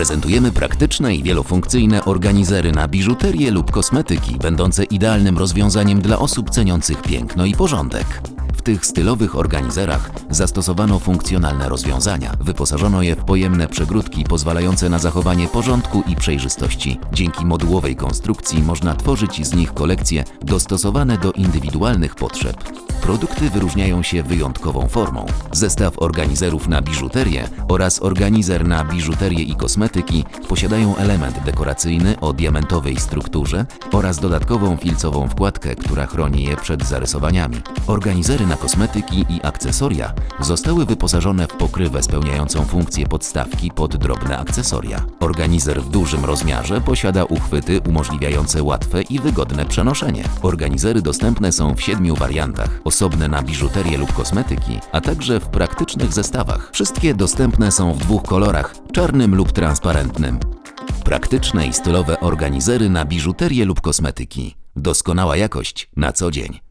Prezentujemy praktyczne i wielofunkcyjne organizery na biżuterię lub kosmetyki, będące idealnym rozwiązaniem dla osób ceniących piękno i porządek. Tych stylowych organizerach zastosowano funkcjonalne rozwiązania. Wyposażono je w pojemne przegródki pozwalające na zachowanie porządku i przejrzystości. Dzięki modułowej konstrukcji można tworzyć z nich kolekcje dostosowane do indywidualnych potrzeb. Produkty wyróżniają się wyjątkową formą. Zestaw organizerów na biżuterię oraz organizer na biżuterię i kosmetyki posiadają element dekoracyjny o diamentowej strukturze oraz dodatkową filcową wkładkę, która chroni je przed zarysowaniami. Organizery na kosmetyki i akcesoria zostały wyposażone w pokrywę spełniającą funkcję podstawki pod drobne akcesoria. Organizer w dużym rozmiarze posiada uchwyty umożliwiające łatwe i wygodne przenoszenie. Organizery dostępne są w siedmiu wariantach, osobne na biżuterię lub kosmetyki, a także w praktycznych zestawach. Wszystkie dostępne są w dwóch kolorach, czarnym lub transparentnym. Praktyczne i stylowe organizery na biżuterię lub kosmetyki. Doskonała jakość na co dzień.